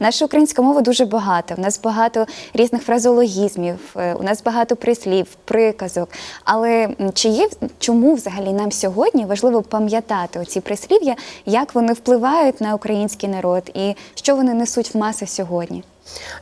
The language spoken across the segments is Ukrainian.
Наша українська мова дуже багата. У нас багато різних фразеологізмів, е, у нас багато прислів, приказок. Але чи є чому взагалі нам сьогодні важливо пам'ятати оці прислів'я, як вони впливають на український народ і що вони несуть в маси сьогодні?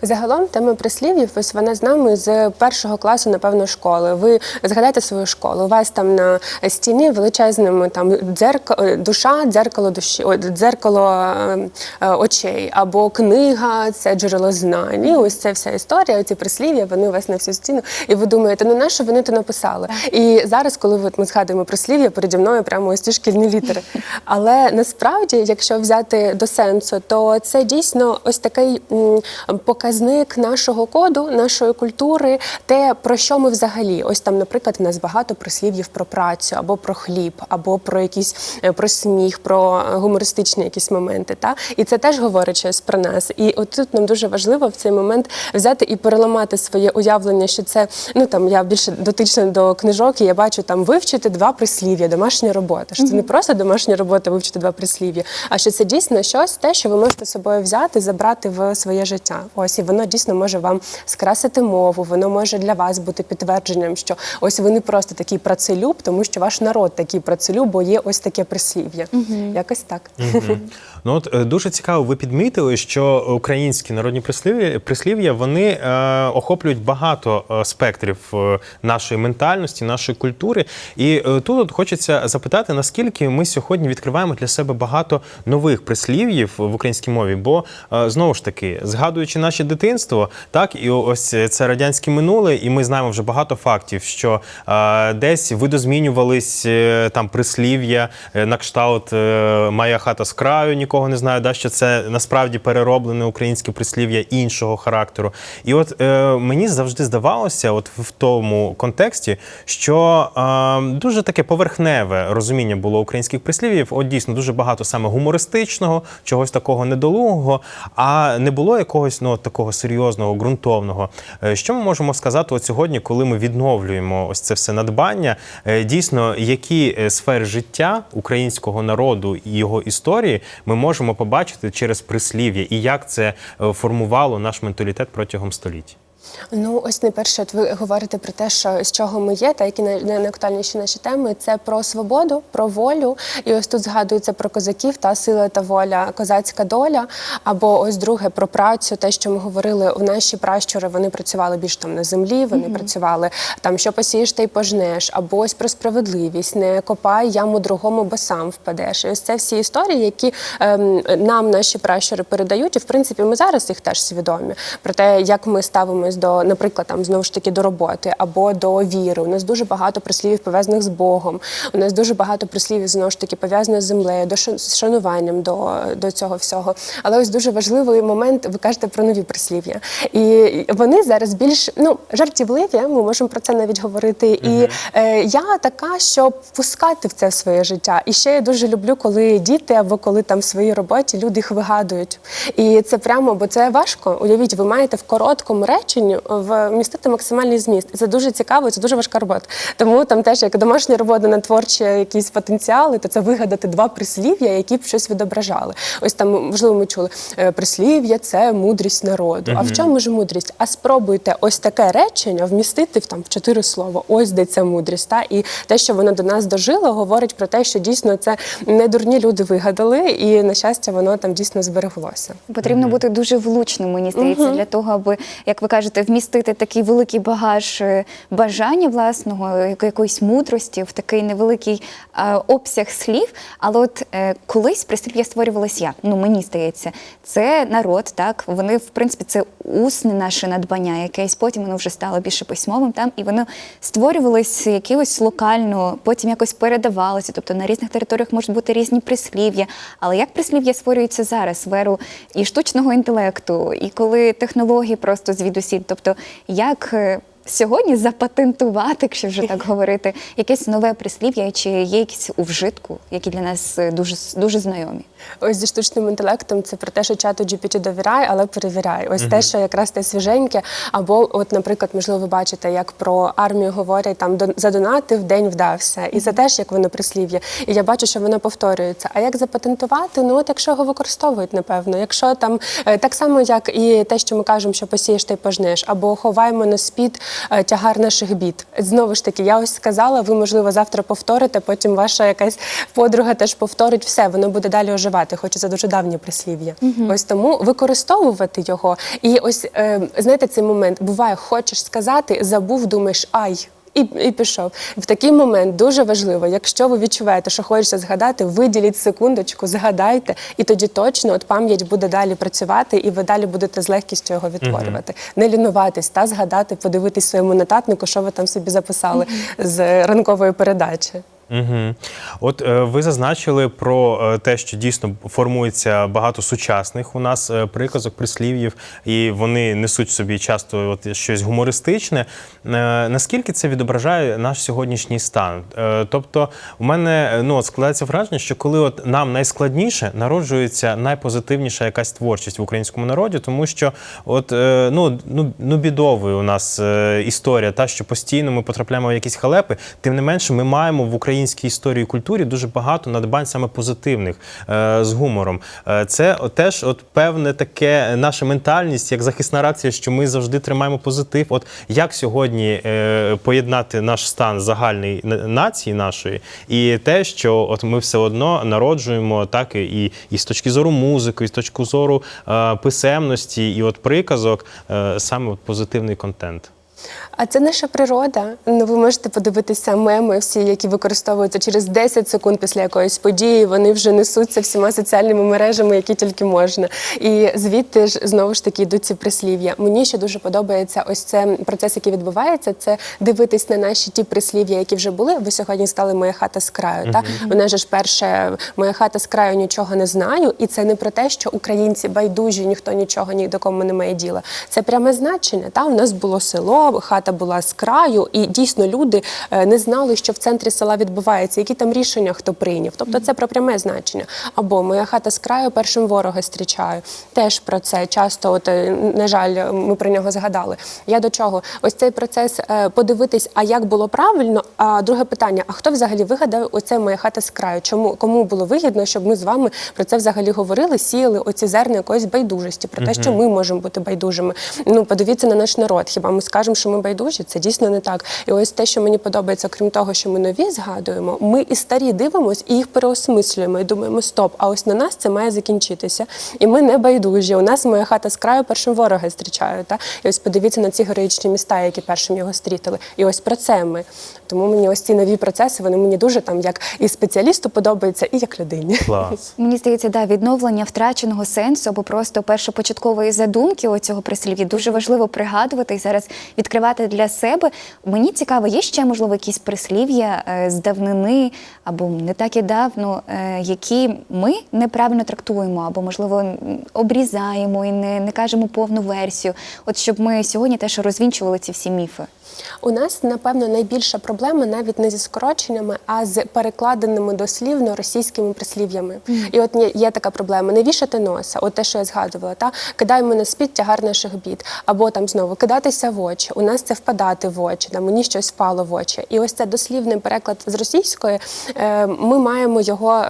Загалом тема прислів'їв, ось вона з нами з першого класу, напевно, школи. Ви згадайте свою школу. У вас там на стіні величезними там дзеркало, душа, дзеркало душі, о, дзеркало е, е, очей, або книга, це джерело знань. І ось ця вся історія, ці прислів'я, вони у вас на всю стіну. І ви думаєте, ну на що вони то написали? І зараз, коли от ми згадуємо прислів'я, переді мною прямо ось ті шкільні літери. Але насправді, якщо взяти до сенсу, то це дійсно ось такий показник нашого коду, нашої культури, те, про що ми взагалі. Ось там, наприклад, в нас багато прислів'їв про працю, або про хліб, або про якісь е, про сміх, про е, гумористичні якісь моменти. Та? І це теж говорить щось про нас. І от тут нам дуже важливо в цей момент взяти і переламати своє уявлення, що це ну там я більше дотична до книжок, і я бачу там вивчити два прислів'я, домашня робота. Що це не просто домашня робота, вивчити два прислів'я, а що це дійсно щось, те, що ви можете собою взяти, забрати в своє життя. Ось і воно дійсно може вам скрасити мову, воно може для вас бути підтвердженням, що ось ви не просто такий працелюб, тому що ваш народ такий працелюб, бо є ось таке прислів'я. Якось так. Мгм. Ну от е, дуже цікаво, ви підмітили, що українські народні прислів'я, прислів'я вони е, охоплюють багато е, спектрів е, нашої ментальності, нашої культури. І е, тут от хочеться запитати, наскільки ми сьогодні відкриваємо для себе багато нових прислів'їв в українській мові. Бо е, знову ж таки, згадуючи наше дитинство, так і ось це радянське минуле, і ми знаємо вже багато фактів, що е, десь видозмінювались е, там прислів'я е, на кшталт е, Моя хата з краю, нікого не знаю, да, що це насправді перероблене українське прислів'я іншого характеру. І от е, мені завжди здавалося, от в тому контексті, що е, дуже таке поверхневе розуміння було українських прислів'їв. От дійсно дуже багато саме гумористичного, чогось такого недолугого, а не було якогось ну, такого серйозного, ґрунтовного. Е, Що ми можемо сказати от сьогодні, коли ми відновлюємо ось це все надбання? Е, Дійсно, які е, сфери життя українського народу і його історії ми можемо побачити через прислів'я, і як це е, формувало наш менталітет протягом століть? Ну, ось найперше, от ви говорите про те, що з чого ми є, та які най- най- найактуальніші наші теми, це про свободу, про волю. І ось тут згадується про козаків та сила та воля, козацька доля. Або ось друге про працю, те, що ми говорили, у наші пращури вони працювали більш там на землі, вони працювали там, що посієш, та й пожнеш, або ось про справедливість, не копай яму другому, бо сам впадеш. І ось це всі історії, які ем, нам наші пращури передають, і в принципі ми зараз їх теж свідомі про те, як ми ставимось до, наприклад, там знову ж таки до роботи або до віри. У нас дуже багато прислівів пов'язаних з Богом. У нас дуже багато прислівів знову ж таки пов'язаних з землею, до з шануванням до, до цього всього. Але ось дуже важливий момент. Ви кажете про нові прислів'я, і вони зараз більш ну жартівливі. Ми можемо про це навіть говорити. І е, я така, щоб пускати в це своє життя. І ще я дуже люблю, коли діти або коли там в своїй роботі люди їх вигадують. І це прямо, бо це важко. Уявіть, ви маєте в короткому реченню вмістити максимальний зміст. І це дуже цікаво, це дуже важка робота. Тому там теж як домашня робота на творчі якісь потенціали, то це вигадати два прислів'я, які б щось відображали. Ось там, можливо, ми чули е, прислів'я це мудрість народу. А в чому ж мудрість? А спробуйте ось таке речення вмістити в там в чотири слова. Ось де ця мудрість. Та і те, що воно до нас дожило, говорить про те, що дійсно це не дурні люди вигадали, і на щастя, воно там дійсно збереглося. Потрібно бути дуже влучним, мені здається, для того, аби, як ви кажете, вмістити такий великий багаж е, бажання власного, якоїсь мудрості в такий невеликий е, обсяг слів. Але от е, колись прислів'я створювалось як? Ну мені здається, це народ, так вони в принципі це усне наше надбання, якесь потім воно вже стало більше письмовим там, і воно створювалось якимось локально, потім якось передавалося. Тобто на різних територіях можуть бути різні прислів'я. Але як прислів'я створюється зараз в еру і штучного інтелекту, і коли технології просто звідусіль, тобто як е, сьогодні запатентувати, якщо вже так говорити, якесь нове прислів'я, чи є якісь у вжитку, які для нас дуже дуже знайомі? Ось зі штучним інтелектом це про те, що чату GPT довіряй, але перевіряй. Ось те, що якраз те свіженьке. Або, от, наприклад, можливо, ви бачите, як про армію говорять там «Дон- задонатив, день вдався. І це теж як воно прислів'я. І я бачу, що воно повторюється. А як запатентувати? Ну, от якщо його використовують, напевно. Якщо там е, так само, як і те, що ми кажемо, що посієш, ти пожнеш, або ховаємо на спід тягар наших бід. Знову ж таки, я ось сказала, ви можливо завтра повторите, потім ваша якась подруга теж повторить все, воно буде далі оживати, хоча це дуже давнє прислів'я. Ось тому використовувати його. І ось е, знаєте, цей момент буває, хочеш сказати, забув, думаєш, ай. І, і пішов. В такий момент дуже важливо, якщо ви відчуваєте, що хочеться згадати, виділіть секундочку, згадайте, і тоді точно от пам'ять буде далі працювати, і ви далі будете з легкістю його відтворювати. Не лінуватись та згадати, подивитись своєму нотатнику, що ви там собі записали з ранкової передачі. Угу. От е, ви зазначили про е, те, що дійсно формується багато сучасних у нас е, приказок, прислів'їв, і вони несуть собі часто от щось гумористичне. Е, наскільки це відображає наш сьогоднішній стан? Е, тобто, у мене е, ну, от складається враження, що коли от нам найскладніше народжується найпозитивніша якась творчість в українському народі, тому що от е, ну, ну, ну бідовою у нас е, історія, та що постійно ми потрапляємо в якісь халепи. Тим не менше, ми маємо в українській історії і культурі дуже багато надбань саме позитивних е, з гумором. Е, це теж от певне таке наша ментальність, як захисна реакція, що ми завжди тримаємо позитив. От як сьогодні е, поєднати наш стан загальний нації нашої і те, що от ми все одно народжуємо так і, і з точки зору музики, і з точки зору писемності, і от приказок, саме от позитивний контент. А це наша природа. Ну, ви можете подивитися меми, всі, які використовуються через 10 секунд після якоїсь події. Вони вже несуться всіма соціальними мережами, які тільки можна. І звідти ж знову ж таки йдуть ці прислів'я. Мені ще дуже подобається ось це процес, який відбувається. Це дивитись на наші ті прислів'я, які вже були. Ви сьогодні стали моя хата з краю. Та вона ж перше, моя хата з краю нічого не знаю. І це не про те, що українці байдужі, ніхто нічого ні до кому не має діла. Це пряме значення. Та у нас було село, хата була з краю, і дійсно люди е, не знали, що в центрі села відбувається, які там рішення хто прийняв. Тобто це про пряме значення. Або моя хата з краю першим ворога зустрічаю. Теж про це часто, от е, на жаль, ми про нього згадали. Я до чого? Ось цей процес е, подивитись, а як було правильно. А друге питання: а хто взагалі вигадав оце моя хата з краю? Чому кому було вигідно, щоб ми з вами про це взагалі говорили, сіяли оці зерна якоїсь байдужості, про те, що ми можемо бути байдужими. Ну подивіться на наш народ. Хіба ми скажемо, що ми байдужі? Це дійсно не так. І ось те, що мені подобається, крім того, що ми нові згадуємо, ми і старі дивимося і їх переосмислюємо. І думаємо, стоп, а ось на нас це має закінчитися. І ми не байдужі. У нас моя хата з краю першим ворога зустрічаю. Та? І ось подивіться на ці героїчні міста, які першим його стрітили. І ось про це ми. Тому мені ось ці нові процеси, вони мені дуже там як і спеціалісту подобаються, і як людині. Клас. Мені здається, да, відновлення втраченого сенсу або просто першопочаткової задумки оцього прислів'я дуже важливо пригадувати і зараз відкривати для себе. Мені цікаво, є ще можливо якісь прислів'я е, з давнини або не так і давно, е, які ми неправильно трактуємо, або можливо обрізаємо і не, не кажемо повну версію. От щоб ми сьогодні теж розвінчували ці всі міфи. У нас, напевно, найбільша проблема навіть не зі скороченнями, а з перекладеними дослівно російськими прислів'ями. І от є така проблема: не вішати носа, от те, що я згадувала, та кидаємо на спід тягар наших бід, або там знову кидатися в очі. У нас це впадати в очі, там мені щось впало в очі. І ось це дослівний переклад з російської. Е, ми маємо його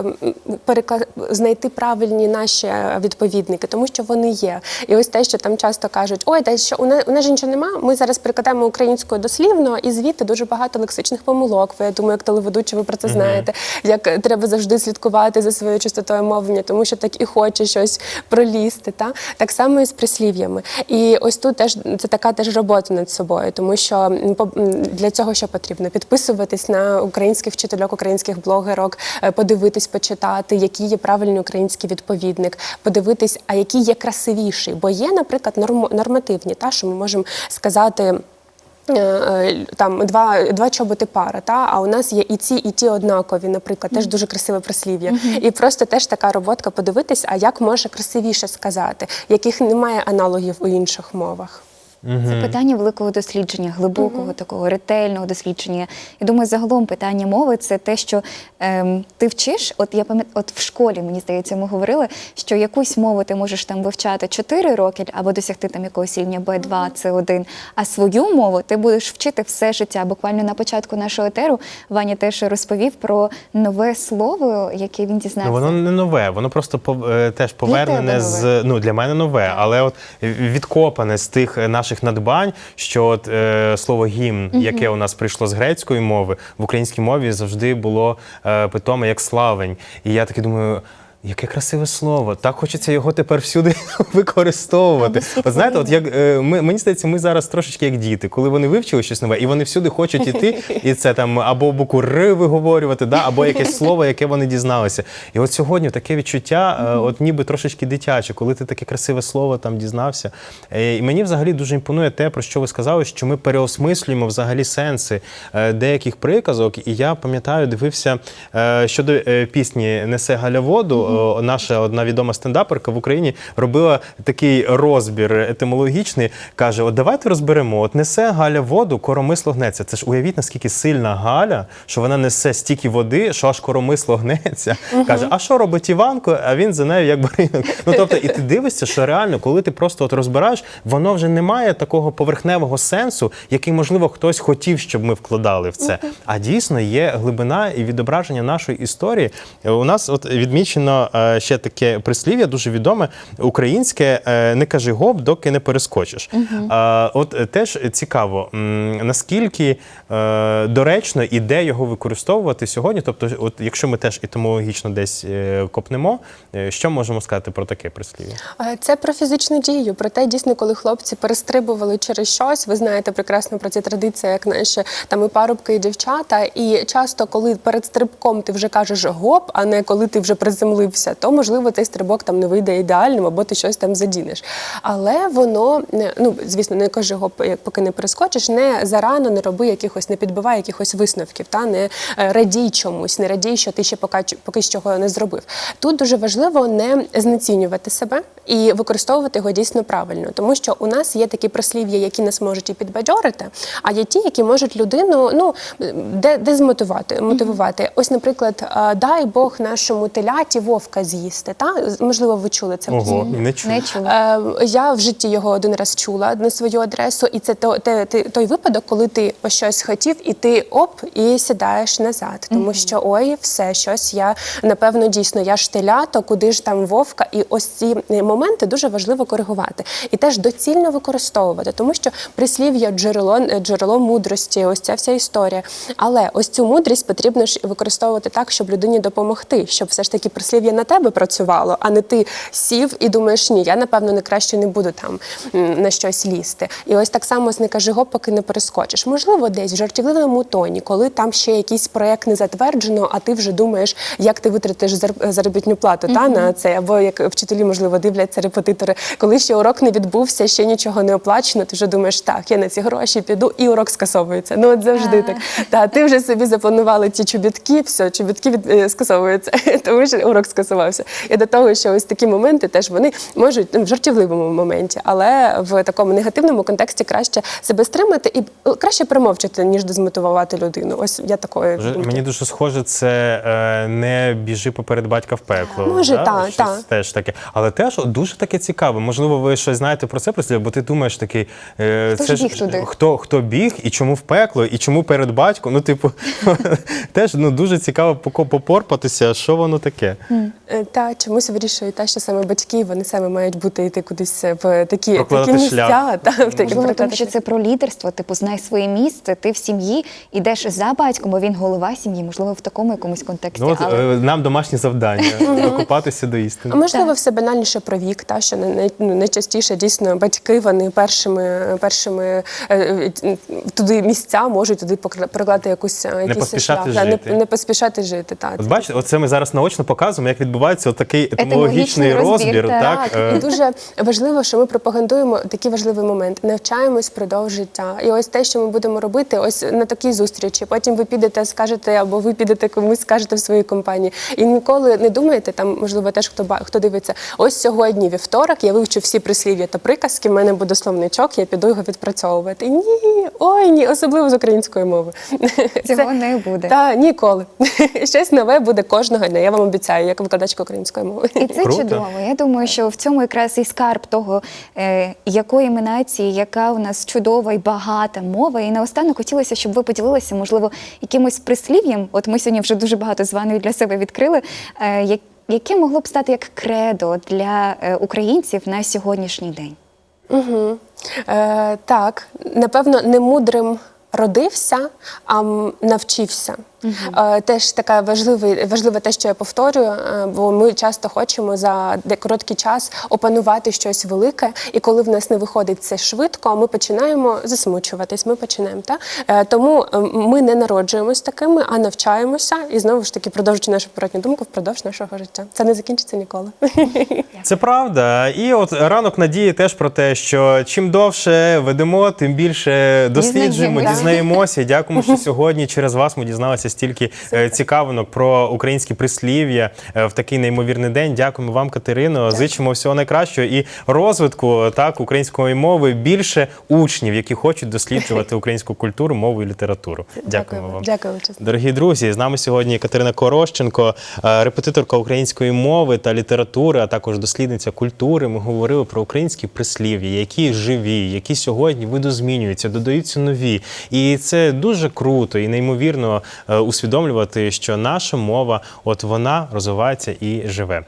знайти правильні наші е, відповідники, тому що вони є. І ось те, що там часто кажуть: ой, та що у нас, у нас же нічого нема. Ми зараз перекладаємо українською дослівно, і звідти дуже багато лексичних помилок. Ви я думаю, як телеведучі, ви про це знаєте. Як треба завжди слідкувати за своєю чистотою мовлення, тому що так і хоче щось пролізти. Та так само і з прислів'ями. І ось тут теж це така теж робота над собою, тому що для цього що потрібно? Підписуватись на українських вчительок, українських блогерок, е, подивитись, почитати, який є правильний український відповідник, подивитись, а який є красивіший. Бо є, наприклад, норм- нормативні, та що ми можемо сказати. е, е, Там два, два чоботи пара, та а у нас є і ці, і ті однакові, наприклад, теж дуже красиве прислів'я. І просто теж така роботка подивитись, а як може красивіше сказати, яких немає аналогів у інших мовах. Це питання великого дослідження, глибокого такого ретельного дослідження. І думаю, загалом питання мови це те, що ем, ти вчиш. От я пам'ятаю, от в школі мені здається, ми говорили, що якусь мову ти можеш там вивчати 4 роки або досягти там якогось рівня B2, C1, а свою мову ти будеш вчити все життя. Буквально на початку нашого етеру Ваня теж розповів про нове слово, яке він дізнався. Ну, воно не нове, воно просто пов- е, теж повернене з ну для мене нове, але от відкопане з тих е, наших надбань, що от е, слово гімн, яке у нас прийшло з грецької мови, в українській мові завжди було е, питоме як славень. І я таки думаю. Яке красиве слово, так хочеться його тепер всюди використовувати. От знаєте, от як е, ми мені здається, ми зараз трошечки як діти, коли вони вивчили щось нове, і вони всюди хочуть іти, і це там або букву Р виговорювати, да, або якесь слово, яке вони дізналися. І от сьогодні таке відчуття, е, от ніби трошечки дитяче, коли ти таке красиве слово там дізнався. Е, І мені взагалі дуже імпонує те, про що ви сказали, що ми переосмислюємо взагалі сенси деяких приказок. І я пам'ятаю, дивився щодо пісні Несе Галя воду. О, Наша одна відома стендаперка в Україні робила такий розбір етимологічний. каже: От давайте розберемо: от несе Галя воду, коромисло гнеться. Це ж уявіть, наскільки сильна Галя, що вона несе стільки води, що аж коромисло гнеться. Каже, а що робить Іванко? А він за нею як баринок. Ну тобто, і ти дивишся, що реально, коли ти просто от розбираєш, воно вже не має такого поверхневого сенсу, який, можливо, хтось хотів, щоб ми вкладали в це. А дійсно є глибина і відображення нашої історії. Е, У нас от відмічено е, ще таке прислів'я, дуже відоме українське е, не кажи гоп, доки не перескочиш. А, От е, теж цікаво, наскільки доречно і де його використовувати сьогодні. Тобто, от якщо ми теж етимологічно десь копнемо, що можемо сказати про таке прислів'я? Це про фізичну дію. Про те, дійсно, коли хлопці перестрибували через щось. Ви знаєте прекрасно про ці традиції, як наші там і парубки, і дівчата. І часто, коли перед стрибком ти вже кажеш гоп, а не коли ти вже приземлився, то можливо цей стрибок там не вийде ідеальним, або ти щось там задінеш. Але воно ну звісно, не гоп, як поки не перескочиш, не зарано не роби якихось, не підбивай якихось висновків, та не е, радій чомусь, не радій, що ти ще поки, поки що не зробив. Тут дуже важливо не знецінювати себе і використовувати його дійсно правильно, тому що у нас є такі прислів'я, які нас можуть і підбадьорити, а є ті, які можуть людину ну де, дезмотивувати, мотивувати. Ось, наприклад, дай Бог нашому теляті вовка з'їсти. Та можливо, ви чули це Ого, не чую. Не чула. Е, я в житті його один раз чула на свою адресу, і це то, те, те- той випадок, коли ти ось щось хотів, і ти оп, і сідаєш назад. Тому що ой, все, щось я напевно дійсно я ж телято, куди ж там вовка, і ось ці е, моменти дуже важливо коригувати і теж доцільно використовувати, тому що прислів'я джерело, е, джерело мудрості, ось ця вся історія. Але ось цю мудрість потрібно ж використовувати так, щоб людині допомогти, щоб все ж таки прислів'я на тебе працювало, а не ти сів і думаєш, ні, я напевно не краще не буду там на щось лізти. І ось так само з не кажи гоп, поки не перескочиш. Можливо, десь в жартівливому тоні, коли там ще якийсь проект не затверджено, а ти вже думаєш, як ти витратиш зар- заробітну плату та на це, або як вчителі, можливо, дивляться репетитори, коли ще урок не відбувся, ще нічого не оплачено. Ти вже думаєш, так, я на ці гроші піду, і урок скасовується. Ну от завжди так. Та ти вже собі запланували ті чобітки, все, чобітки від е, скасовуються, тому що урок скасувався. І до того, що ось такі моменти теж вони можуть ну, в жартівливому моменті, але в такому негативному контексті краще себе стримати і е, краще промовчати, ніж дезмотивувати людину. Ось я думки. Мені дуже схоже, це е, не біжи поперед батька в пекло. Може, да? та, теж таке. Але теж дуже таке цікаве. Можливо, ви щось знаєте про це прислів'я, бо ти думаєш такий, е, Хто це ж біг туди? хто, хто біг і чому в пекло, і чому перед батьком. Ну, типу, теж ну, дуже цікаво попорпатися, що воно таке. Е, Та чомусь вирішує те, що саме батьки вони саме мають бути йти кудись в такі, такі місця. Та, в такі Можливо, тому що це про лідерство, типу, знай своє місце, ти в сім'ї йдеш за батьком, бо він голова сім'ї, можливо, в такому якомусь контексті. Ну, от, але... е, нам домашнє завдання докопатися до істини. А можливо, все банальніше про вік, та що не, не, ну, найчастіше дійсно батьки вони першими першими е, е, туди місця можуть туди прокладати якусь е, якийсь поспішати шлях. Та. Не, не поспішати жити. Та, От бачите, оце ми зараз наочно показуємо, як відбувається такий Етимологічний етимологічний розбір, розбір. так. Так, е, І дуже важливо, що ми пропагандуємо такий важливий момент. Навчаємось впродовж життя. І ось те, що ми будемо робити, ось на такій зустрічі. Потім ви підете, скажете, або ви підете комусь, скажете в своїй компанії. І ніколи не думаєте, там можливо теж хто хто дивиться. Ось сьогодні вівторок, я вивчу всі прислів'я та приказки. в мене буде словничок, я піду його відпрацьовувати. Ні, ой, ні, особливо з української мови. Цього не буде. Та ніколи. Щось нове буде кожного дня. Я вам обіцяю, як викладачка української мови. І це Круто. чудово. Я думаю, що в цьому якраз і скарб того, е, якої ми нації, яка у нас чудова і багата мова. І наостанок хотілося, щоб ви поділилися, можливо, якимось прислів'ям. От ми сьогодні вже дуже багато з вами для себе відкрили. Е, як- яке могло б стати як кредо для е, українців на сьогоднішній день? Угу. Е, так, напевно, не мудрим родився, а навчився. Е, теж така важливе, важливе те, що я повторюю, е, бо ми часто хочемо за де- короткий час опанувати щось велике, і коли в нас не виходить це швидко, ми починаємо засмучуватись. Ми починаємо. Та? Е, тому ми не народжуємось такими, а навчаємося і знову ж таки продовжуючи нашу природню думку впродовж нашого життя. Це не закінчиться ніколи. Це правда. І от ранок надії теж про те, що чим довше ведемо, тим більше досліджуємо, Дізнаємося. дізнаємося. Дякуємо, що сьогодні через вас ми дізналися стільки е, цікавинок про українські прислів'я е, в такий неймовірний день. Дякуємо вам, Катерино. Зичимо всього найкращого і розвитку так української мови. Більше учнів, які хочуть досліджувати українську культуру, мову і літературу. Дякуємо вам. Дякую. Дорогі друзі, з нами сьогодні Катерина Корощенко, е, репетиторка української мови та літератури, а також дослідниця культури. Ми говорили про українські прислів'я, які живі, які сьогодні видозмінюються, додаються нові. І це дуже круто і неймовірно е, усвідомлювати, що наша мова, от вона розвивається і живе.